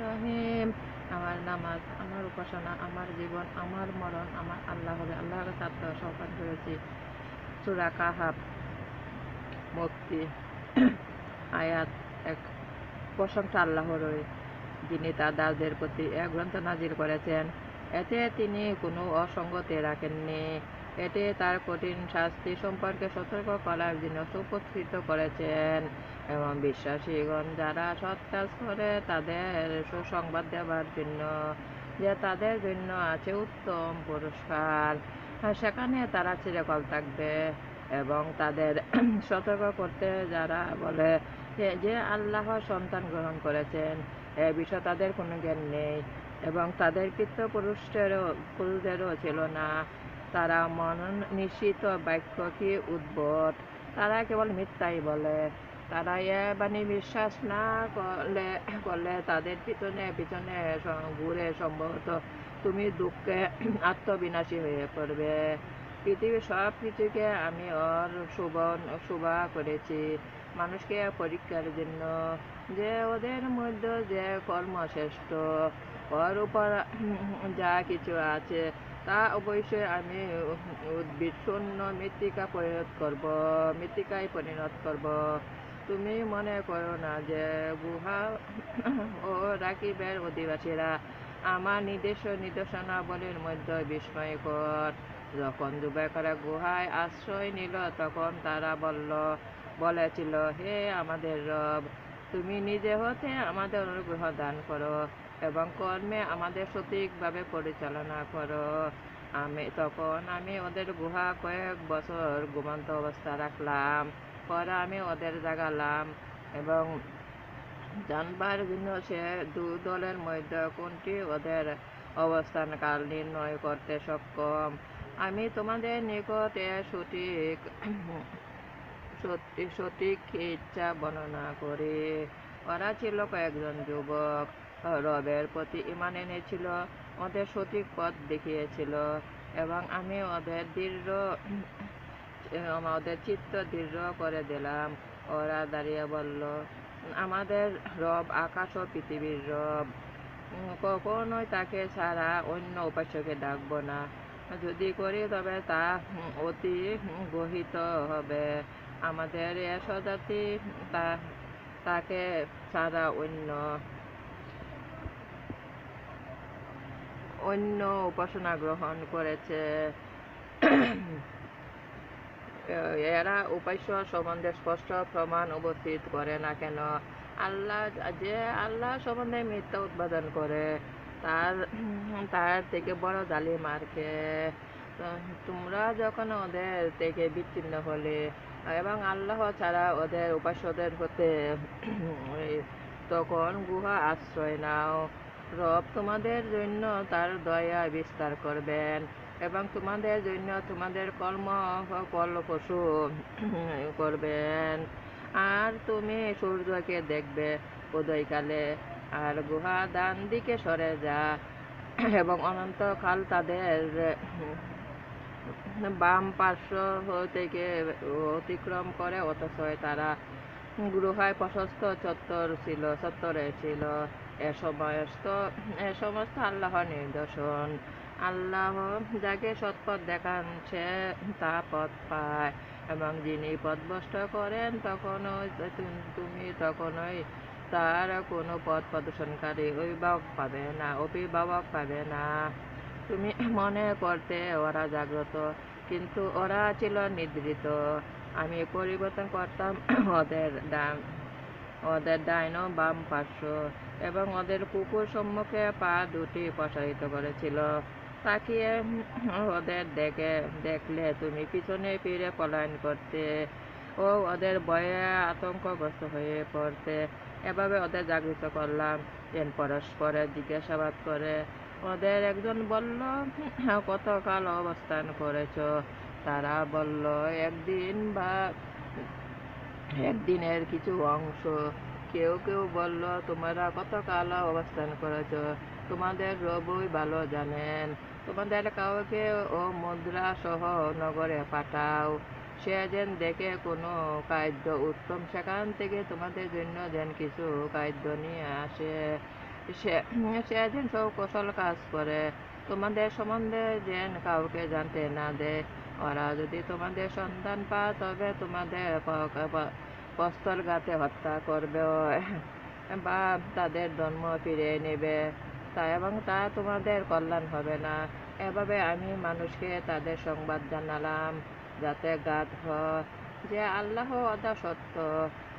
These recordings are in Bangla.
রহিম আমার নামাজ, আমার উপাসনা, আমার জীবন, আমার মরণ, আমার আল্লাহ হবে। আল্লাহকে সাতটা সহপাঠ করেছি। সুরা কাহাব মুক্তি, আয়াত এক। প্রশংসা আল্লাহ রয়ে যিনি তার দাসদের প্রতি এক গ্রন্থ নাজির করেছেন। এতে তিনি কোনো অসঙ্গতে রাখেননি। এতে তার কঠিন শাস্তি সম্পর্কে সতর্ক করার জন্য সুপ্রস্তুত করেছেন এবং বিশ্বাসীগণ যারা সৎ কাজ করে তাদের সুসংবাদ দেওয়ার জন্য, যে তাদের জন্য আছে উত্তম পুরস্কার। সেখানে তারা চিরকাল থাকবে এবং তাদের সতর্ক করতে যারা বলে যে- আল্লাহ সন্তান গ্রহণ করেছেন, এ বিষয়ে তাদের কোনো জ্ঞান নেই এবং তাদের পিতৃপুরুষেরও পুরুষদেরও ছিল না। তারা মনন নিশ্চিত বাক্য কি উদ্ভট। তারা কেবল মিথ্যাই বলে। তারা এ বাণী বিশ্বাস না করলে করলে তাদের পিছনে পিছনে ঘুরে সম্ভবত তুমি দুঃখে আত্মবিনাশী হয়ে পড়বে। পৃথিবীর সব কিছুকে আমি ওর শুভন শুভা করেছি। মানুষকে পরীক্ষার জন্য যে ওদের মধ্যে যে কর্মশ্রেষ্ঠ, ওর উপর যা কিছু আছে, তা অবশ্যই আমি উদ্ভিদ শূন্য মৃত্তিকা পরিণত করব, মৃত্তিকায় পরিণত করব। তুমি মনে করো না যে গুহা ও রাকিবের অধিবাসীরা আমার নির্দেশ নির্দেশনাবলীর মধ্যে বিস্ময়কর। যখন যুবকেরা গুহায় আশ্রয় নিল, তখন তারা বলল বলেছিল, হে আমাদের রব, তুমি নিজে হতে আমাদের অনুগ্রহ দান করো এবং কর্মে আমাদের সঠিকভাবে পরিচালনা করো। আমি, তখন আমি ওদের গুহা কয়েক বছর ঘুমন্ত অবস্থা রাখলাম। পরে আমি ওদের জাগালাম এবং জানবার জন্য সে দু দলের মধ্যে কোনটি ওদের অবস্থান কাল নির্ণয় করতে সক্ষম? আমি তোমাদের নিকটে সঠিক সঠিক ইচ্ছা বর্ণনা করি। ওরা ছিল কয়েকজন যুবক। রবের প্রতি ইমান এনেছিল, ওদের সঠিক পথ দেখিয়েছিল এবং আমি ওদের দৃঢ় আমাদের চিত্ত দৃঢ় করে দিলাম। ওরা দাঁড়িয়ে বলল, আমাদের রব আকাশ ও পৃথিবীর রব। কখনোই তাকে ছাড়া অন্য উপাস্যকে ডাকবো না। যদি করি তবে তা অতি গহিত হবে। আমাদের এ স্বজাতি, তা, তাকে ছাড়া অন্য অন্য উপাসনা গ্রহণ করেছে। এরা উপাস্য সম্বন্ধে স্পষ্ট প্রমাণ উপস্থিত করে না কেন? আল্লাহ, যে আল্লাহ সম্বন্ধে মিথ্যা উৎপাদন করে, তার তার থেকে বড় জালিম আর তোমরা যখন ওদের থেকে বিচ্ছিন্ন হলে এবং আল্লাহ ছাড়া ওদের উপাস্যদের হতে তখন গুহা আশ্রয় নাও। রব তোমাদের জন্য তার দয়া বিস্তার করবেন এবং তোমাদের জন্য তোমাদের কর্ম ফলপ্রসূ করবেন। আর তুমি সূর্যকে দেখবে উদয়কালে, আর গুহা ডান দিকে সরে যা। এবং অনন্তকাল তাদের বাম পার্শ্ব থেকে অতিক্রম করে অথচ তারা গুহায় প্রশস্ত চত্বর ছিল, চত্বরে ছিল। এ সমস্ত এ সমস্ত আল্লাহর নিদর্শন। আল্লাহ যাকে সৎপথ দেখান সে তা পথ পায়। এবং যিনি পথভ্রষ্ট করেন, তখনই তুমি তখনই তার কোনো পথ প্রদর্শনকারী অভিভাবক পাবে না, অভিভাবক পাবে না। তুমি মনে করতে ওরা জাগ্রত, কিন্তু ওরা ছিল নিদ্রিত। আমি পরিবর্তন করতাম ওদের ডান, ওদের ডাইন বাম পার্শ্ব এবং ওদের কুকুর সম্মুখে পা দুটি প্রসারিত করেছিল। তাকিয়ে ওদের দেখে, দেখলে তুমি পিছনে ফিরে পলায়ন করতে ও ওদের ভয়ে আতঙ্কগ্রস্ত হয়ে পড়তে। এভাবে ওদের জাগৃত করলাম। পরস্পরের জিজ্ঞাসাবাদ করে ওদের একজন বলল কতকাল অবস্থান করেছ? তারা বলল, একদিন বা একদিনের কিছু অংশ। কেউ কেউ বলল, তোমরা কত কতকাল অবস্থান করেছ? তোমাদের রবই ভালো জানেন। তোমাদের কাউকে ও মুদ্রা সহ নগরে পাঠাও। সে যেন দেখে কোনো খাদ্য উত্তম। সেখান থেকে তোমাদের জন্য যেন কিছু খাদ্য নিয়ে আসে। সে সে যেন সব কৌশল কাজ করে। তোমাদের সম্বন্ধে যেন কাউকে জানতে না দেয় ওরা যদি তোমাদের সন্তান পায়, তবে তোমাদের পস্তর গাতে হত্যা করবে। বা তাদের জন্ম ফিরে নেবে। তা এবং তা তোমাদের কল্যাণ হবে না। এভাবে আমি মানুষকে তাদের সংবাদ জানালাম, যাতে গাত হয় যে আল্লাহ অদা সত্য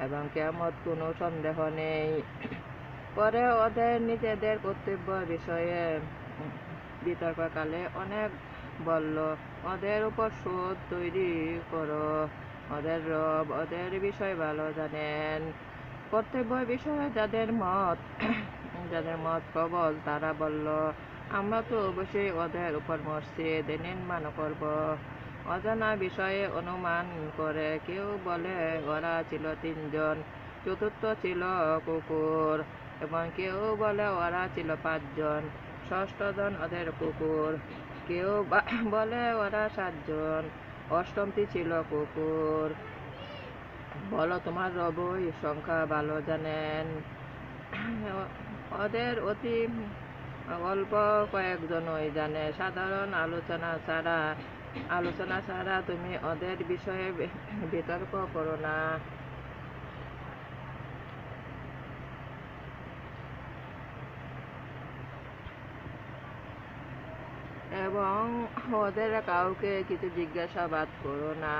এবং কেমত কোনো সন্দেহ নেই। পরে ওদের নিজেদের কর্তব্য বিষয়ে বিতর্ককালে অনেক বলল, ওদের উপর শোধ তৈরি করো, ওদের রব ওদের বিষয় ভালো জানেন। কর্তব্য বিষয়ে যাদের মত যাদের মত প্রবল তারা বলল, আমরা তো অবশ্যই ওদের উপর মসজিদ, নির্মাণ করব। অজানা বিষয়ে অনুমান করে কেউ বলে, ওরা ছিল তিনজন, চতুর্থ ছিল কুকুর। এবং কেউ বলে ওরা ছিল পাঁচজন। ষষ্ঠজন ওদের কুকুর। কেউ বলে ওরা সাতজন। অষ্টমটি ছিল কুকুর। বলো তোমার রবই সংখ্যা ভালো জানেন? ওদের অতি অল্প কয়েকজনই জানে। সাধারণ আলোচনা ছাড়া আলোচনা ছাড়া তুমি ওদের বিষয়ে বিতর্ক করো না। এবং ওদের কাউকে কিছু জিজ্ঞাসাবাদ করো না।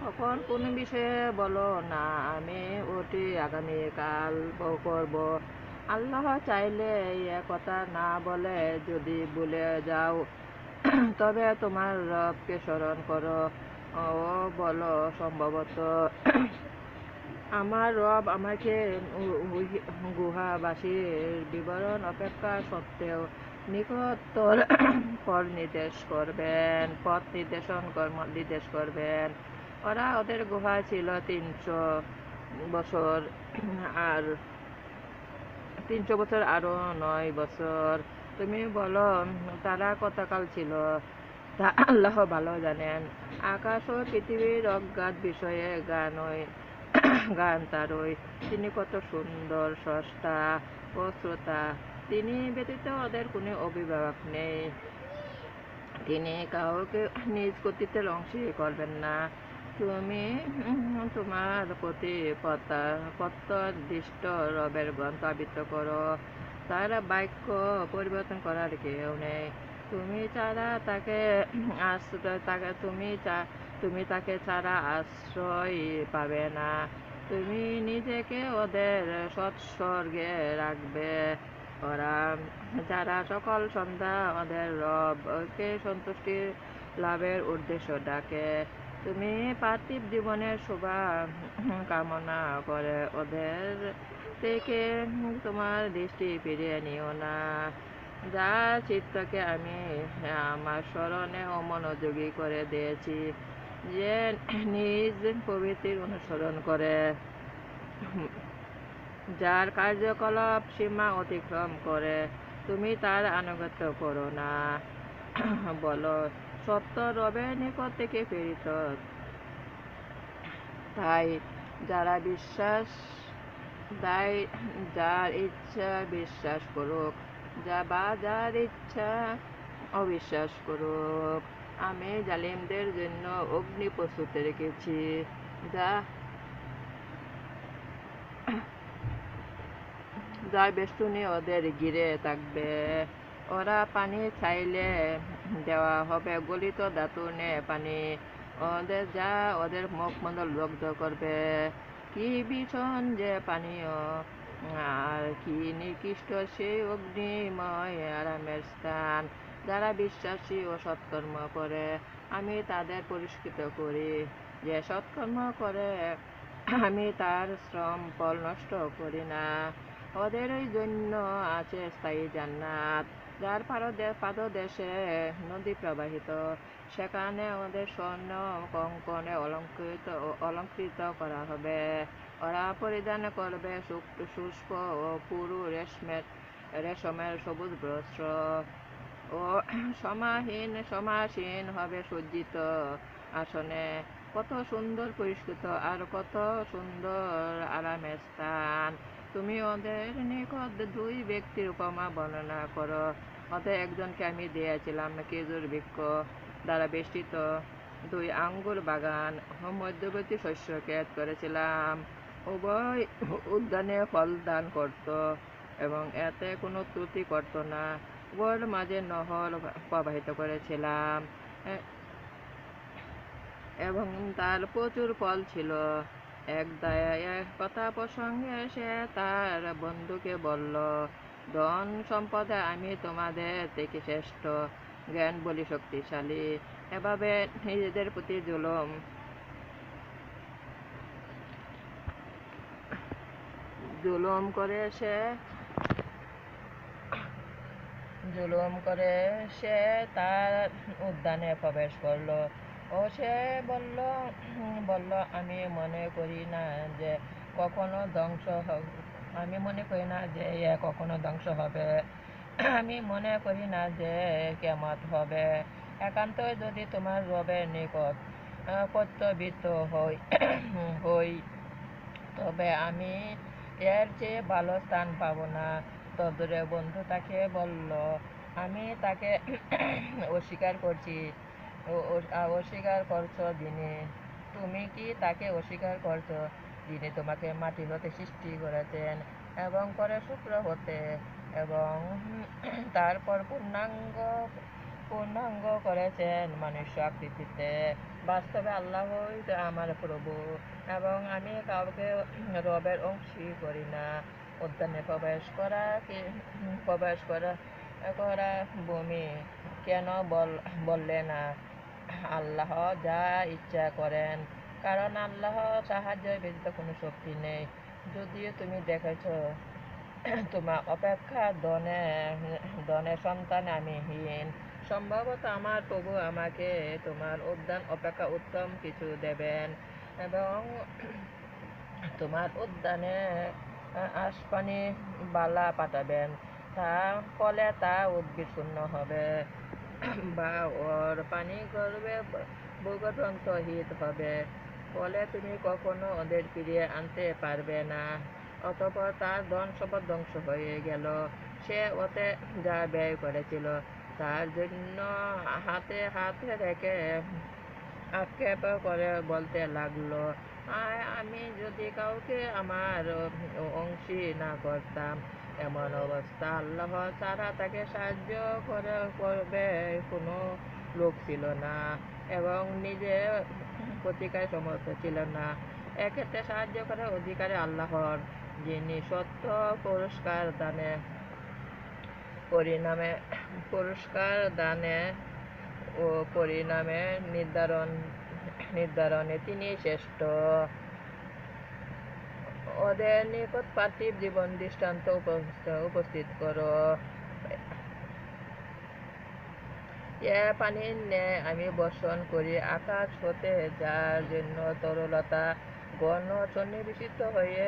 তখন কোনো বিষয়ে বলো না, আমি ওটি আগামীকাল করব। আল্লাহ চাইলে এ কথা না বলে যদি ভুলে যাও, তবে তোমার রবকে স্মরণ করো। ও বলো সম্ভবত আমার রব আমাকে গুহাবাসীর বিবরণ অপেক্ষা সত্ত্বেও নিকটতর পর নির্দেশ করবেন, পথ নির্দেশন কর্ম নির্দেশ করবেন। ওরা ওদের গুহা ছিল তিনশো বছর, আর তিনশো বছর আরও নয় বছর। তুমি বলো, তারা কতকাল ছিল? তা আল্লাহ ভালো জানেন। আকাশ ও পৃথিবীর অজ্ঞাত বিষয়ে গানই গান তারই তিনি কত সুন্দর স্রষ্টা ও শ্রোতা। তিনি ব্যতীত ওদের কোনো অভিভাবক নেই। তিনি কাউকে নিজ কর্তৃত্বের অংশী করবেন না। তুমি তোমার প্রতি প্রত্যদিষ্ট রবের গ্রন্থ আবৃত্ত করো। তার বাক্য পরিবর্তন করার কেউ নেই। তুমি ছাড়া তাকে আশ্রয় তাকে তুমি তুমি তাকে ছাড়া আশ্রয় পাবে না। তুমি নিজেকে ওদের সৎসর্গে রাখবে। ওরা যারা সকল, সন্ধ্যা ওদের রবকে সন্তুষ্টি লাভের উদ্দেশ্য ডাকে। তুমি পার্থিব জীবনের শোভা কামনা করে ওদের থেকে তোমার দৃষ্টি ফিরিয়ে নিও না। যা চিত্তকে আমি আমার স্মরণে অমনোযোগী করে দিয়েছি, যে নিজ প্রভৃতির অনুসরণ করে যার কার্যকলাপ সীমা অতিক্রম করে, তুমি তার আনুগত্য করো না। বলো সত্য রবের নিকট থেকে প্রেরিত। তাই যারা বিশ্বাস তাই যার ইচ্ছা বিশ্বাস করুক, যা বা যার ইচ্ছা অবিশ্বাস করুক। আমি জালিমদের জন্য অগ্নি প্রস্তুত রেখেছি, যা যার বেষ্টনী ওদের ঘিরে থাকবে। ওরা পানি চাইলে দেওয়া হবে, গলিত নে পানি। ওদের যা, ওদের মুখমণ্ডল লব্ধ করবে। কি ভীষণ যে পানীয়, আর কি নিকৃষ্ট সেই অগ্নিময় আরামের স্থান। যারা বিশ্বাসী ও সৎকর্ম করে, আমি তাদের পরিষ্কৃত করি। যে সৎকর্ম করে, আমি তার শ্রম ফল নষ্ট করি না। ওদেরই জন্য আছে স্থায়ী জান্নাত, যার পাদদেশে নদী প্রবাহিত। সেখানে আমাদের স্বর্ণ কঙ্কনে অলঙ্কৃত অলঙ্কৃত করা হবে। ওরা পরিধান করবে শুষ্ক ও পুরু রেশমের রেশমের সবুজ বস্ত্র। ও সমাহীন সমাসীন হবে সজ্জিত আসনে। কত সুন্দর পরিষ্কৃত আর কত সুন্দর আরামের স্থান। তুমি ওদের নিকট দুই ব্যক্তির উপমা বর্ণনা করো। ওদের একজনকে আমি দিয়েছিলাম কেজুর বৃক্ষ দ্বারা বেষ্টিত। দুই আঙ্গুর বাগান মধ্যবর্তী শস্য ক্ষেত করেছিলাম। উভয় উদ্যানে ফল দান করত এবং এতে কোনো ত্রুটি করত না। উভয়ের মাঝে নহর প্রবাহিত করেছিলাম। এবং তার প্রচুর ফল ছিল। এক দায়া এক কথা প্রসঙ্গে সে তার বন্ধুকে বলল, ধন সম্পদে আমি তোমাদের থেকে শ্রেষ্ঠ। জ্ঞান বলি শক্তিশালী। এভাবে নিজেদের প্রতি জুলুম জুলুম করে সে জুলুম করে সে তার উদ্যানে প্রবেশ করল। ও সে বলল বলল আমি মনে করি না যে কখনো ধ্বংস আমি মনে করি না যে এ কখনো ধ্বংস হবে। আমি মনে করি না যে কেমত হবে। একান্তই যদি তোমার রবের নিকট আহ, প্রত্যবিত হই হই তবে আমি এর চেয়ে ভালো স্থান পাবো না। তদরে বন্ধু তাকে বলল আমি তাকে অস্বীকার করছি। অস্বীকার করছ যিনি তুমি কি তাকে অস্বীকার করছ? যিনি তোমাকে মাটি হতে সৃষ্টি করেছেন এবং করে শুক্র হতে এবং তারপর পূর্ণাঙ্গ পূর্ণাঙ্গ করেছেন মনুষ্য আকৃতিতে। বাস্তবে আল্লাহই আমার প্রভু এবং আমি কাউকে রবের অংশী করি না। উদ্যানে প্রবেশ করা কি, প্রবেশ করা করা ভূমি কেন বল, বললে না? আল্লাহ যা ইচ্ছা করেন। কারণ আল্লাহ সাহায্য ব্যতীত কোনো শক্তি নেই। যদিও তুমি দেখেছ, তোমার অপেক্ষা দনে ধনে সন্তান আমি হীন। সম্ভবত আমার প্রভু আমাকে তোমার উদ্যান অপেক্ষা উত্তম কিছু দেবেন এবং তোমার উদ্যানে আসপানি বালা পাঠাবেন। তা ফলে তা উদ্ভিদ শূন্য হবে। বা ওর পানি ভূগর্ভন্ত হিত হবে। ফলে তুমি কখনো ওদের ফিরিয়ে আনতে পারবে না। অতপর তার ধন সম্পদ ধ্বংস হয়ে গেল। সে ওতে যা ব্যয় করেছিল তার জন্য হাতে হাতে রেখে আক্ষেপ করে বলতে লাগল "আয়, আমি যদি কাউকে আমার অংশী না করতাম এমন অবস্থা আল্লাহ ছাড়া তাকে সাহায্য করে করবে কোনো লোক ছিল না এবং নিজে প্রতিকার সমর্থ ছিল না। এক্ষেত্রে সাহায্য করে অধিকারে আল্লাহর, যিনি সত্য পুরস্কার দানে, পরিণামে পুরস্কার দানে ও পরিণামে নির্ধারণ, নির্ধারণে তিনি শ্রেষ্ঠ। ওদের নিকট পার্থিব জীবন দৃষ্টান্ত উপস্থ- উপস্থিত করো এ পানির ন্যায় আমি বর্ষণ করি আকাশ হতে যার জন্য তরলতা গণ সন্নিবেশিত হয়ে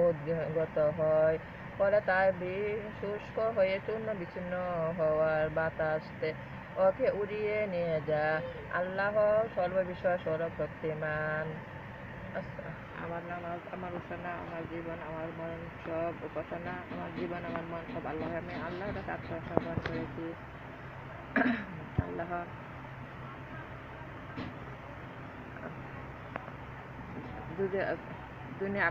উদ্গত হয় ফলে তার শুষ্ক হয়ে চূর্ণ বিচ্ছিন্ন হওয়ার বাতাস ওকে উড়িয়ে নিয়ে যা আল্লাহ সর্ববিষয় সৌরভ শক্তিমান আস- আমার নামাজ, আমার উপাসনা আমার জীবন, আমার মন, সব উপাসনা, আমার জীবন, আমার মন, সব আল্লাহ আমি আল্লাহর কাছে আত্মসমর্পণ করেছি। আল্লাহ দুনিয়া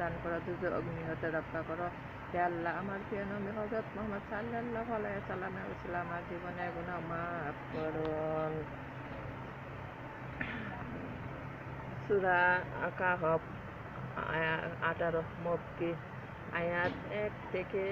দান করো, দুজে অগ্নি হতে রক্ষা করো। হে আল্লাহ, আমার প্রিয় নবী হজরত মোহাম্মদ সাল্লাল্লাহু আলাইহি সাল্লামের উসিলা আমার জীবনের গুনাহ মাফ করুন। সূরা আয়াত আঠারো মক্কি আয়াত এক থেকে